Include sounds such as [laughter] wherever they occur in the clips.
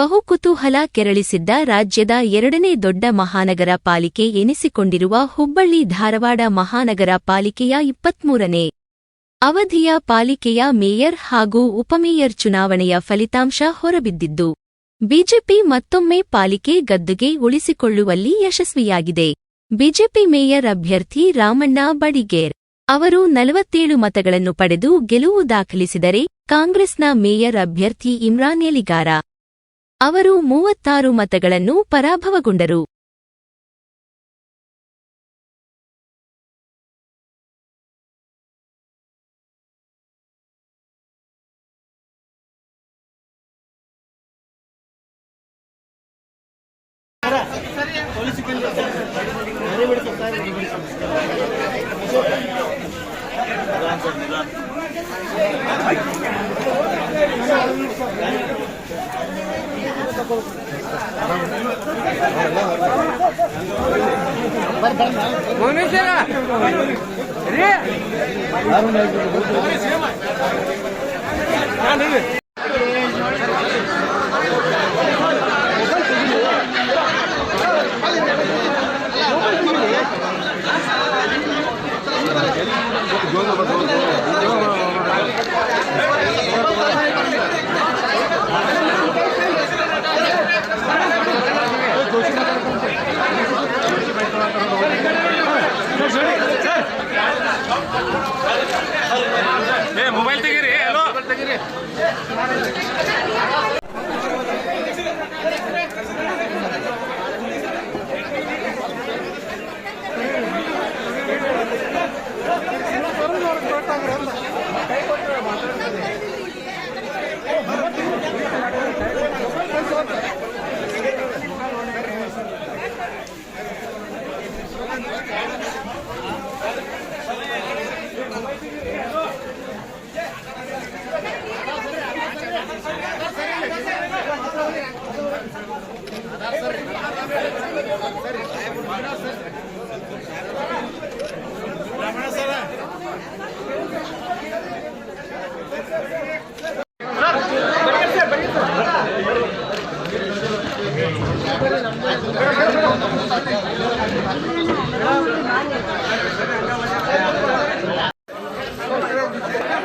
ಬಹು ಕುತೂಹಲ ಕೆರಳಿಸಿದ್ದ ರಾಜ್ಯದ ಎರಡನೇ ದೊಡ್ಡ ಮಹಾನಗರ ಪಾಲಿಕೆ ಎನಿಸಿಕೊಂಡಿರುವ ಹುಬ್ಬಳ್ಳಿ ಧಾರವಾಡ ಮಹಾನಗರ ಪಾಲಿಕೆಯ ಇಪ್ಪತ್ಮೂರನೇ ಅವಧಿಯ ಪಾಲಿಕೆಯ ಮೇಯರ್ ಹಾಗೂ ಉಪಮೇಯರ್ ಚುನಾವಣೆಯ ಫಲಿತಾಂಶ ಹೊರಬಿದ್ದಿದ್ದು, ಬಿಜೆಪಿ ಮತ್ತೊಮ್ಮೆ ಪಾಲಿಕೆ ಗದ್ದುಗೆ ಉಳಿಸಿಕೊಳ್ಳುವಲ್ಲಿ ಯಶಸ್ವಿಯಾಗಿದೆ. ಬಿಜೆಪಿ ಮೇಯರ್ ಅಭ್ಯರ್ಥಿ ರಾಮಣ್ಣ ಬಡಿಗೇರ್ ಅವರು ನಲವತ್ತೇಳು ಮತಗಳನ್ನು ಪಡೆದು ಗೆಲುವು ದಾಖಲಿಸಿದರೆ ಕಾಂಗ್ರೆಸ್ನ ಮೇಯರ್ ಅಭ್ಯರ್ಥಿ ಇಮ್ರಾನ್ ಎಲಿಗಾರ ಅವರು ಮೂವತ್ತಾರು ಮತಗಳನ್ನು ಪರಾಭವಗೊಂಡರು. ಮನುಷ್ಯರ ರೀ ತೆಗೀರಿ Yeah. [laughs]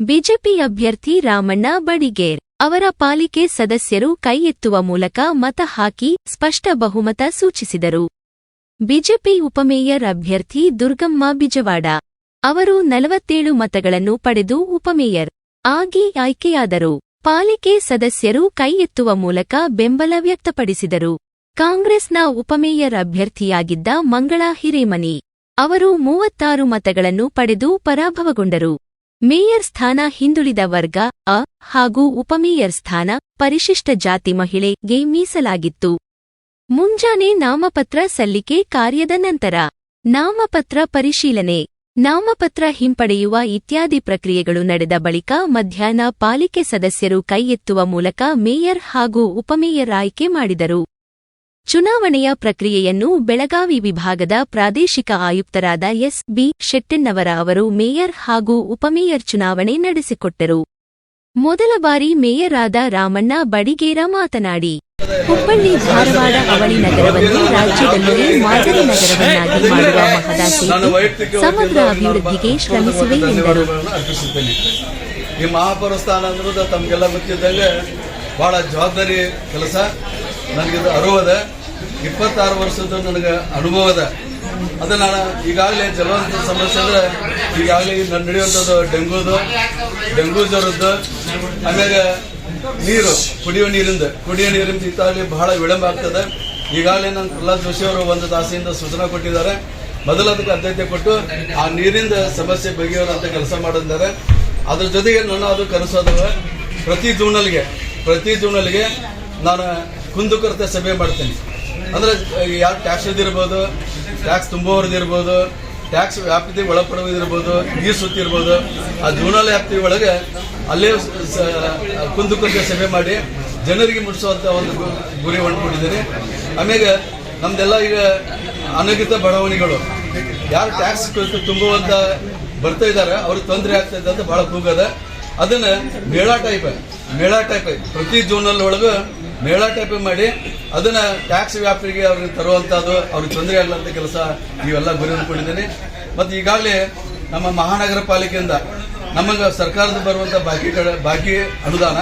ಬಿಜೆಪಿ ಅಭ್ಯರ್ಥಿ ರಾಮಣ್ಣ ಬಡಿಗೇರ್ ಅವರ ಪಾಲಿಕೆ ಸದಸ್ಯರು ಕೈ ಎತ್ತುವ ಮೂಲಕ ಮತ ಹಾಕಿ ಸ್ಪಷ್ಟ ಬಹುಮತ ಸೂಚಿಸಿದರು. ಬಿಜೆಪಿ ಉಪಮೇಯರ್ ಅಭ್ಯರ್ಥಿ ದುರ್ಗಮ್ಮ ಬಿಜವಾಡ ಅವರು ನಲವತ್ತೇಳು ಮತಗಳನ್ನು ಪಡೆದು ಉಪಮೇಯರ್ ಆಗಿ ಆಯ್ಕೆಯಾದರು. ಪಾಲಿಕೆ ಸದಸ್ಯರು ಕೈ ಎತ್ತುವ ಮೂಲಕ ಬೆಂಬಲ ವ್ಯಕ್ತಪಡಿಸಿದರು. ಕಾಂಗ್ರೆಸ್ನ ಉಪಮೇಯರ್ ಅಭ್ಯರ್ಥಿಯಾಗಿದ್ದ ಮಂಗಳಾ ಹಿರೇಮನಿ ಅವರು ಮೂವತ್ತಾರು ಮತಗಳನ್ನು ಪಡೆದು ಪರಾಭವಗೊಂಡರು. ಮೇಯರ್ ಸ್ಥಾನ ಹಿಂದುಳಿದ ವರ್ಗ, ಅ, ಹಾಗೂ ಉಪಮೇಯರ್ ಸ್ಥಾನ, ಪರಿಶಿಷ್ಟ ಜಾತಿ ಮಹಿಳೆಗೆ ಮೀಸಲಾಗಿತ್ತು. ಮುಂಜಾನೆ ನಾಮಪತ್ರ ಸಲ್ಲಿಕೆ ಕಾರ್ಯದ ನಂತರ, ನಾಮಪತ್ರ ಪರಿಶೀಲನೆ, ನಾಮಪತ್ರ ಹಿಂಪಡೆಯುವ ಇತ್ಯಾದಿ ಪ್ರಕ್ರಿಯೆಗಳು ನಡೆದ ಬಳಿಕ ಮಧ್ಯಾಹ್ನ ಪಾಲಿಕೆ ಸದಸ್ಯರು ಕೈ ಎತ್ತುವ ಮೂಲಕ ಮೇಯರ್ ಹಾಗೂ ಉಪಮೇಯರ್ ಆಯ್ಕೆ ಮಾಡಿದರು. ಚುನಾವಣೆಯ ಪ್ರಕ್ರಿಯೆಯನ್ನು ಬೆಳಗಾವಿ ವಿಭಾಗದ ಪ್ರಾದೇಶಿಕ ಆಯುಕ್ತರಾದ ಎಸ್ ಬಿ ಶೆಟ್ಟೆನ್ನವರ ಅವರು ಮೇಯರ್ ಹಾಗೂ ಉಪಮೇಯರ್ ಚುನಾವಣೆ ನಡೆಸಿಕೊಟ್ಟರು. ಮೊದಲ ಬಾರಿ ಮೇಯರ್ ಆದ ರಾಮಣ್ಣ ಬಡಿಗೇರ ಮಾತನಾಡಿ, ಹುಬ್ಬಳ್ಳಿ ಧಾರವಾಡ ಅವಳಿ ನಗರವನ್ನು ರಾಜ್ಯದಲ್ಲಿಯೇ ಮಾದರಿ ನಗರವನ್ನಾಗಿ ಮಾಡುವ ಮಹದಾಸಿ ಸಮಗ್ರ ಅಭಿವೃದ್ಧಿಗೆ ಶ್ರಮಿಸುವೆ ಎಂದರು. ಈ ಮಹಾಪೌರ ಸ್ಥಾನ ಅನ್ನೋದು ತಮಗೆಲ್ಲ ಗೊತ್ತಿದ್ದಂಗೆ ಬಹಳ ಜವಾಬ್ದಾರಿ ಕೆಲಸ. ನನಗಿದು ಅರಿವದ ಇಪ್ಪತ್ತಾರು ವರ್ಷದ ನನಗೆ ಅನುಭವದ ನಾನು ಈಗಾಗಲೇ ಜಲವಂತ ಸಮಸ್ಯೆ ಅಂದ್ರೆ ಈಗಾಗಲೇ ನಡೆಯುವಂಥದ್ದು ಡೆಂಗೂದು, ಡೆಂಗೂ ಜ್ವರದ್ದು, ಆಮೇಲೆ ನೀರು ಕುಡಿಯೋ ನೀರಿಂದ. ಕುಡಿಯೋ ನೀರಿಂದ ಇತ್ತಾಗಲಿ ಬಹಳ ವಿಳಂಬ ಆಗ್ತದೆ. ಈಗಾಗಲೇ ನಾನು ಪ್ರಹ್ಲಾದ್ ಜೋಶಿ ಅವರು ಒಂದು ದಾಸಿಯಿಂದ ಸೂಚನಾ ಕೊಟ್ಟಿದ್ದಾರೆ. ಮೊದಲು ಅದಕ್ಕೆ ಆದ್ಯತೆ ಕೊಟ್ಟು ಆ ನೀರಿಂದ ಸಮಸ್ಯೆ ಬಗೆಹರುವಂತ ಕೆಲಸ ಮಾಡಿದ್ದಾರೆ. ಅದ್ರ ಜೊತೆಗೆ ನನ್ನ ಅದು ಕನಸೋದವ ಪ್ರತಿ ಜೂನಲ್ಗೆ ಪ್ರತಿ ಜೂನಲ್ಗೆ ನಾನು ಕುಂದುಕೊರತೆ ಸಭೆ ಮಾಡ್ತೀನಿ. ಅಂದ್ರೆ ಯಾರು ಟ್ಯಾಕ್ಸ್ ಇರ್ಬೋದು ಟ್ಯಾಕ್ಸ್ ತುಂಬುವವ್ರದ್ದಿರ್ಬೋದು ಟ್ಯಾಕ್ಸ್ ವ್ಯಾಪ್ತಿ ಒಳಪಡುವುದಿರ್ಬೋದು ನೀರು ಸುತ್ತಿರ್ಬೋದು ಆ ಜೂನಲ್ ವ್ಯಾಪ್ತಿ ಒಳಗೆ ಅಲ್ಲೇ ಕುಂದುಕೊರತೆ ಸಭೆ ಮಾಡಿ ಜನರಿಗೆ ಮುಟ್ಟಿಸುವಂತ ಒಂದು ಗುರಿ ಹೊಂದ್ಕೊಂಡಿದ್ದೀನಿ ಆಮೇಲೆ ನಮ್ದೆಲ್ಲ ಈಗ ಅನಗಿತ ಬಡಾವಣೆಗಳು. ಯಾರು ಟ್ಯಾಕ್ಸ್ ತುಂಬುವಂತ ಬರ್ತಾ ಇದ್ದಾರೆ, ಅವ್ರಿಗೆ ತೊಂದರೆ ಆಗ್ತಾ ಇದೆ ಅಂತ ಬಹಳ ಕೂಗದ. ಅದನ್ನ ಮೇಳ ಟೈಪ್ ಮೇಳ ಟೈಪ್ ಪ್ರತಿ ಜೋನಲ್ ಒಳಗೂ ಮೇಳ ಟೈಪ್ ಮಾಡಿ ಅದನ್ನ ಟ್ಯಾಕ್ಸ್ ವ್ಯಾಪ್ತಿಗೆ ಅವ್ರಿಗೆ ತರುವಂತದ್ದು ಅವ್ರಿಗೆ ತೊಂದರೆ ಆಗಲಂತ ಕೆಲಸ ಇವೆಲ್ಲ ಗುರಿ ಹೊಂದ್ಕೊಂಡಿದ್ದೀನಿ ಮತ್ತೆ ಈಗಾಗಲೇ ನಮ್ಮ ಮಹಾನಗರ ಪಾಲಿಕೆಯಿಂದ ನಮಗೆ ಸರ್ಕಾರದ ಬರುವಂತ ಬಾಕಿ ಬಾಕಿ ಅನುದಾನ,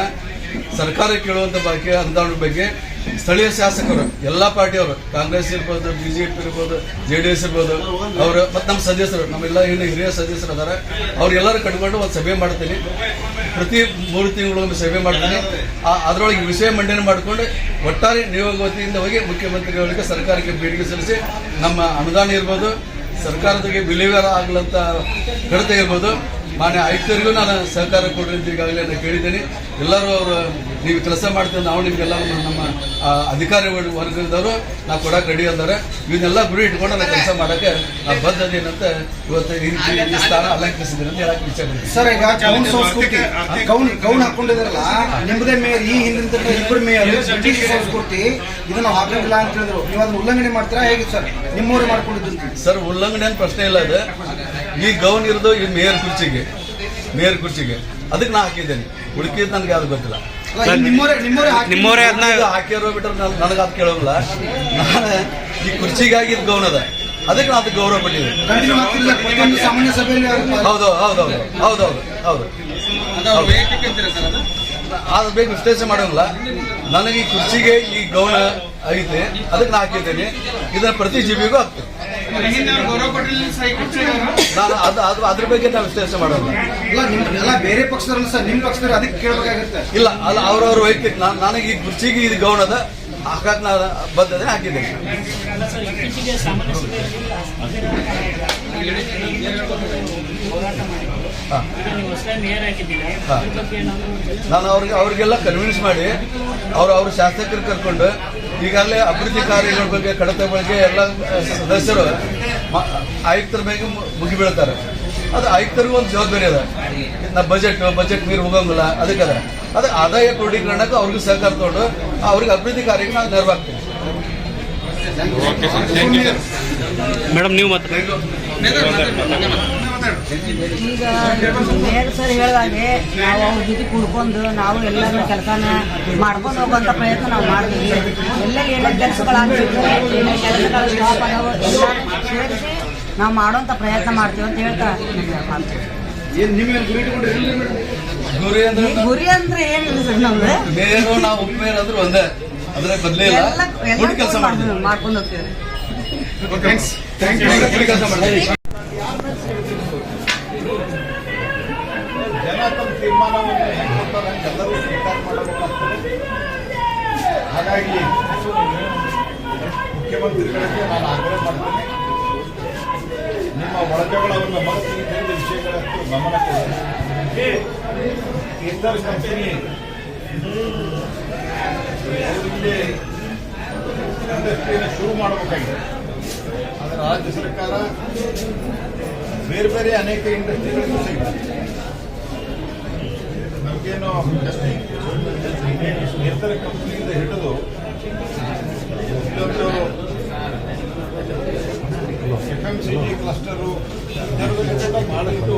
ಸರ್ಕಾರ ಕೇಳುವಂತ ಬಾಕಿ ಅನುದಾನದ ಬಗ್ಗೆ ಸ್ಥಳೀಯ ಶಾಸಕರು, ಎಲ್ಲ ಪಾರ್ಟಿಯವರು, ಕಾಂಗ್ರೆಸ್ ಇರ್ಬೋದು, ಬಿಜೆಪಿ ಇರ್ಬೋದು, ಜೆ ಡಿ ಎಸ್ ಇರ್ಬೋದು, ಅವರು ಮತ್ತೆ ನಮ್ಮ ಸದಸ್ಯರು, ನಮ್ಮೆಲ್ಲ ಏನು ಹಿರಿಯ ಸದಸ್ಯರು ಅದಾರ. ಅವ್ರೆಲ್ಲರೂ ಕಟ್ಕೊಂಡು ಒಂದು ಸಭೆ ಮಾಡ್ತೀನಿ. ಪ್ರತಿ ಮೂರು ತಿಂಗಳೊಮ್ಮೆ ಸಭೆ ಮಾಡ್ತೀನಿ. ಅದರೊಳಗೆ ವಿಷಯ ಮಂಡನೆ ಮಾಡಿಕೊಂಡು ಒಟ್ಟಾರೆ ನಿಯೋಗ ವತಿಯಿಂದ ಹೋಗಿ ಮುಖ್ಯಮಂತ್ರಿಗಳಿಗೆ ಸರ್ಕಾರಕ್ಕೆ ಬೇಡಿಕೆ ಸಲ್ಲಿಸಿ ನಮ್ಮ ಅನುದಾನ ಇರ್ಬೋದು ಸರ್ಕಾರದಾಗೆ ಬಿಲಿವರ್ ಆಗ್ಲಂತ ಕಡಿತ ಇರ್ಬೋದು ಮಾನ್ಯ ಆಯುಕ್ತರಿಗೂ ನಾನು ಸಹಕಾರ ಕೊಡ್ರಿ ಅಂತ ಈಗಾಗಲೇ ನಾನು ಕೇಳಿದ್ದೇನೆ. ಎಲ್ಲರೂ ಅವರು ನೀವು ಕೆಲಸ ಮಾಡ್ತೀವಿ ನಾವು ನಿಮ್ಗೆಲ್ಲ ನಮ್ಮ ಆ, ಅಧಿಕಾರಿ ವರ್ಗದವರು ನಾವು ಕೊಡಕ್ಕೆ ರೆಡಿ ಅಂತಾರೆ ಇವನ್ನೆಲ್ಲ ಗುರಿ ಇಟ್ಕೊಂಡು ನಾನು ಕೆಲಸ ಮಾಡಕ್ಕೆ ನಾವು ಬದ್ಧದೇನಂತ ಇವತ್ತು ಈ ಸ್ಥಾನ ಅಲಂಕರಿಸಿದ್ದೀನಿ ಅಂತ ಹೇಳಕ್ಕೆ ವಿಚಾರ. ಸರ್ ಈಗ ಗೌನ್ ಸಂಸ್ಕೃತಿ ಗೌನ್ ಗೌನ್ ಹಾಕೊಂಡಿದ್ರಲ್ಲ ನಿಮ್ಮದೇ ಮೇಯರ್ ಈ ಹಿಂದಿನ ಇಬ್ಬರು ಮೇಯರ್ ಬ್ರಿಟಿಷ್ ಸಂಸ್ಕೃತಿ ಇದನ್ನ ನಾವು ಹಾಕಂಗಿಲ್ಲ ಅಂತ ಹೇಳಿದ್ರು. ನೀವು ಅದನ್ನ ಉಲ್ಲಂಘನೆ ಮಾಡ್ತೀರಾ? ಹೇಗೆ ಸರ್? ನಿಮ್ಮೂರು ಮಾಡ್ಕೊಂಡಿದ್ದು ಸರ್ ಉಲ್ಲಂಘನೆ ಅಂತ ಪ್ರಶ್ನೆ ಇಲ್ಲ ಅದು. ಈ ಗೌನ್ ಇರೋದು ಈ ಮೇಯರ್ ಕುರ್ಚಿಗೆ ಮೇಯರ್ ಕುರ್ಚಿಗೆ. ಅದಕ್ಕೆ ನಾ ಹಾಕಿದ್ದೇನೆ. ಉಳಿಕಿದ್ ನನಗೆ ಅದು ಗೊತ್ತಿಲ್ಲ. ನಿಮ್ಮವರೇ ಅದನ್ನ ಇದು ಹಾಕಿರೋ ಬಿಟ್ರೆ ನನಗೆ ಅದು ಕೇಳೋಲ್ಲ ನಾನು ಈ ಇದು ಗೌನ್ ಅದ. ಅದಕ್ಕೆ ನಾ ಅದಕ್ಕೆ ಗೌರವ ಪಟ್ಟಿದ್ದೆ ಹೌದು ಹೌದು ಹೌದು ಸಾಮಾನ್ಯ ಸಭೆಯಲ್ಲಿ ಅವ್ರು ಹೌದು ಹೌದೌದು ಹೌದೌದು ಹೌದು ಅದು ಬೇಕು ವಿಶ್ಲೇಷಣೆ ಮಾಡೋಲ್ಲ ನನಗೆ ಈ ಕುರ್ಚಿಗೆ ಈ ಗೌನ ಐತೆ. ಅದಕ್ಕೆ ನಾ ಹಾಕಿದ್ದೇನೆ. ಇದನ್ನ ಪ್ರತಿ ಜೀವಿಗೂ ಹಾಕ್ತೇನೆ ನಾನು ಅದು ಅದು ಅದ್ರ ಬಗ್ಗೆ ನಾವು ವಿಶ್ಲೇಷಣೆ ಮಾಡೋಲ್ಲ ಎಲ್ಲ ಬೇರೆ ಪಕ್ಷದವ್ರಲ್ಲ ಸರ್ ನಿಮ್ಮ ಪಕ್ಷದವ್ರು ಅದಕ್ಕೆ ಕೇಳಬೇಕಾಗುತ್ತೆ ಇಲ್ಲ ಅಲ್ಲ ಅವ್ರವ್ರ ವೈಯಕ್ತಿಕ ನಾನು ನನಗೆ ಈ ಕುರ್ಚಿಗೆ ಇದು ಗೌನದ ಹಾಗಾಗಿ ನಾನು ಬದ್ಧತೆ ಹಾಕಿದ್ದೇನೆ ಹಾ. ಹಾ. ನಾನು ಅವ್ರಿಗೆ ಅವ್ರಿಗೆಲ್ಲ ಕನ್ವಿನ್ಸ್ ಮಾಡಿ ಅವ್ರು ಅವ್ರ ಶಾಸಕರು ಕರ್ಕೊಂಡು ಈಗಾಗಲೇ ಅಭಿವೃದ್ಧಿ ಕಾರ್ಯಗಳ ಬಗ್ಗೆ ಕಡತ ಬಗ್ಗೆ ಎಲ್ಲ ಸದಸ್ಯರು ಆಯುಕ್ತರ ಬಗ್ಗೆ ಮು- ಮುಗಿ ಬೀಳ್ತಾರೆ. ಅದು ಆಯುಕ್ತರಿಗೂ ಒಂದು ಜವಾಬ್ದಾರಿ ಅದ. ನಾ ಬಜೆಟ್ ಬಜೆಟ್ ಮೀರಿ ಹೋಗಂಗಿಲ್ಲ ಅದಕ್ಕೆ ಅದ. ಅದು ಆದಾಯ ಕ್ರೋಢೀಕರಣಕ್ಕೆ ಅವ್ರಿಗೆ ಸಹಕಾರ ತಗೊಂಡು ಅವ್ರಿಗೆ ಅಭಿವೃದ್ಧಿ ಕಾರ್ಯಕ್ಕೆ ನಾವು ನೆರವಾಗ್ತೀವಿ. ಮೇಡಮ್ ನೀವು ಮತ್ತೆ ಈಗ ಮೇಯರ್ ಸರ್ ಹೇಳಿದಾಗೆ ನಾವು ಅವ್ರ ಜೊತೆ ಕುಡ್ಕೊಂಡು ನಾವು ಎಲ್ಲರ ಕೆಲಸನ ಮಾಡ್ಕೊಂಡು ಹೋಗುವಂತ ಪ್ರಯತ್ನ ನಾವು ಮಾಡ್ತೀವಿ. ಎಲ್ಲ ಏನೇ ಕೆಲಸಗಳ ಏನೇ ಕೆಲಸಗಳು ಸ್ಟಾಪ್ ಎಲ್ಲ ಸೇರಿಸಿ ನಾವು ಮಾಡುವಂತ ಪ್ರಯತ್ನ ಮಾಡ್ತೀವಿ ಅಂತ ಹೇಳ್ತಾ ಮಾಡ್ತೀವಿ ಗುರಿ ಅಂದ್ರೆ ಏನಿಲ್ಲ ಸರ್ ನಮ್ದು. ನಾವು ಅಂದ್ರೆ ಒಂದೇ. ಅದ್ರ ಬದಲೇ ಇಲ್ಲ. ಎಲ್ಲ ಕೆಲಸ ಮಾಡ್ತೀವಿ ಎಲ್ಲ ಮಾಡ್ಕೊಂಡು ಹೋಗ್ತೀವಿ. ಕೂಡಿ ಕೆಲಸ ಮಾಡ್ತೀವಿ. ತೀರ್ಮಾನವನ್ನು ಎಲ್ಲರೂ ಸ್ವೀಕಾರ ಮಾಡಬೇಕಾಗ್ತದೆ ಹಾಗಾಗಿ ಮುಖ್ಯಮಂತ್ರಿಗಳಿಗೆ ನಾನು ಆಗ್ರಹ ಮಾಡ್ತೇನೆ ನಿಮ್ಮ ಒಳಜಗಳವನ್ನು ಮನಸ್ಸಿನ ತಿಳಿದ ವಿಷಯಗಳಷ್ಟು ಗಮನ ಕೊಡಿ ಇತರ ಕಂಪನಿ ಅವರಿಗೆ ಇಂಡಸ್ಟ್ರಿಯನ್ನು ಶುರು ಮಾಡಬೇಕಾಗಿದೆ ಆದರೆ ರಾಜ್ಯ ಸರ್ಕಾರ ಬೇರೆ ಬೇರೆ ಅನೇಕ ಇಂಡಸ್ಟ್ರಿಗಳನ್ನು ಸಹಿತ ನಮಗೇನು ನೇತರ ಕಂಪ್ನಿಯಿಂದ ಹಿಡಿದು ಇಲ್ಲೊಂದು F M C G cluster ಕೂಡ ಬಹಳಷ್ಟು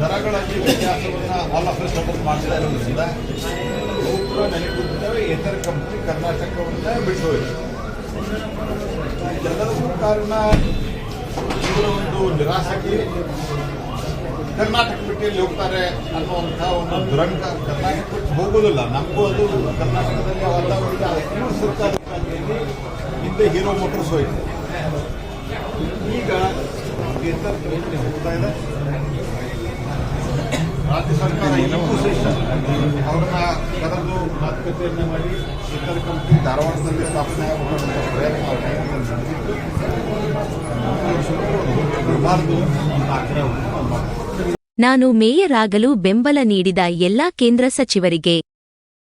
ದರಗಳಲ್ಲಿ ವ್ಯತ್ಯಾಸವನ್ನು ಆಲ್ ಆಫ್ ಸಪೋರ್ಟ್ ಮಾಡ್ತಾ ಇರೋದ್ರಿಂದ ಕೂಡ ಇತರ ಕಂಪನಿ ಕರ್ನಾಟಕವನ್ನ ಬಿಟ್ಟು ಹೋಯಿತು ಕಾರಣ ಇವರ ಒಂದು ನಿರಾಸಕ್ತಿ ಕರ್ನಾಟಕ ಬಿಟ್ಟಲ್ಲಿ ಹೋಗ್ತಾರೆ ಅನ್ನುವಂಥ ಒಂದು ದುರಂತ ಕರ್ನಾಟಕ ಬಿಟ್ಟು ಹೋಗೋದಿಲ್ಲ. ನಮಗೂ ಅದು ಕರ್ನಾಟಕದಲ್ಲಿ ಅಂತ ಕಾಲದಲ್ಲಿ ಹಿಂದೆ ಹೀರೋ ಮೋಟರ್ಸ್ ಹೋಯಿತು. ಈಗ ಹೋಗ್ತಾ ಇದೆ? ರಾಜ್ಯ ಸರ್ಕಾರ ಈಗೂ ಸಹಿತ ಅವ್ರನ್ನ ಕರೆದು ಮಾತುಕತೆಯನ್ನು ಮಾಡಿ ಇತರ ಕಂಪನಿ ಧಾರವಾಡದಲ್ಲಿ ಸ್ಥಾಪನೆ ಆಗಬೇಕಂತ ಪ್ರಯತ್ನ ನಡೆದಿತ್ತು. ಅಂತ ಆಗ್ರಹವನ್ನು ನಾನು ಮೇಯರ್ ಆಗಲು ಬೆಂಬಲ ನೀಡಿದ ಎಲ್ಲಾ ಕೇಂದ್ರ ಸಚಿವರಿಗೆ,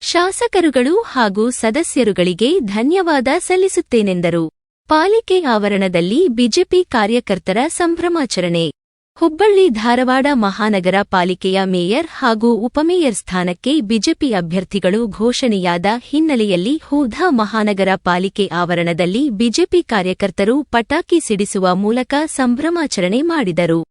ಶಾಸಕರುಗಳು ಹಾಗೂ ಸದಸ್ಯರುಗಳಿಗೆ ಧನ್ಯವಾದ ಸಲ್ಲಿಸುತ್ತೇನೆಂದರು. ಪಾಲಿಕೆ ಆವರಣದಲ್ಲಿ ಬಿಜೆಪಿ ಕಾರ್ಯಕರ್ತರ ಸಂಭ್ರಮಾಚರಣೆ. ಹುಬ್ಬಳ್ಳಿ ಧಾರವಾಡ ಮಹಾನಗರ ಪಾಲಿಕೆಯ ಮೇಯರ್ ಹಾಗೂ ಉಪಮೇಯರ್ ಸ್ಥಾನಕ್ಕೆ ಬಿಜೆಪಿ ಅಭ್ಯರ್ಥಿಗಳು ಘೋಷಣೆಯಾದ ಹಿನ್ನೆಲೆಯಲ್ಲಿ ಹೂಧಾ ಮಹಾನಗರ ಪಾಲಿಕೆ ಆವರಣದಲ್ಲಿ ಬಿಜೆಪಿ ಕಾರ್ಯಕರ್ತರು ಪಟಾಕಿ ಸಿಡಿಸುವ ಮೂಲಕ ಸಂಭ್ರಮಾಚರಣೆ ಮಾಡಿದರು.